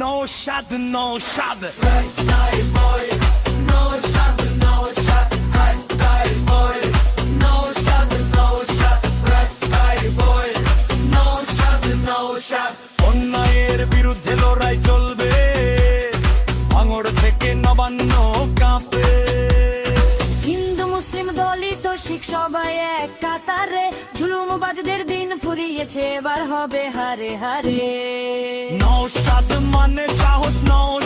নৌসাদ অন্যায়ের বিরুদ্ধে লড়াই চলবে। ভাঙড় থেকে নবান্ন কাঁপে। হিন্দু মুসলিম দলিত শিখ সবাই এক কাতারে। ঝুলুমবাজদের দিন ফুরিয়েছে এবার হবে হারে হারে। No shot the money, I no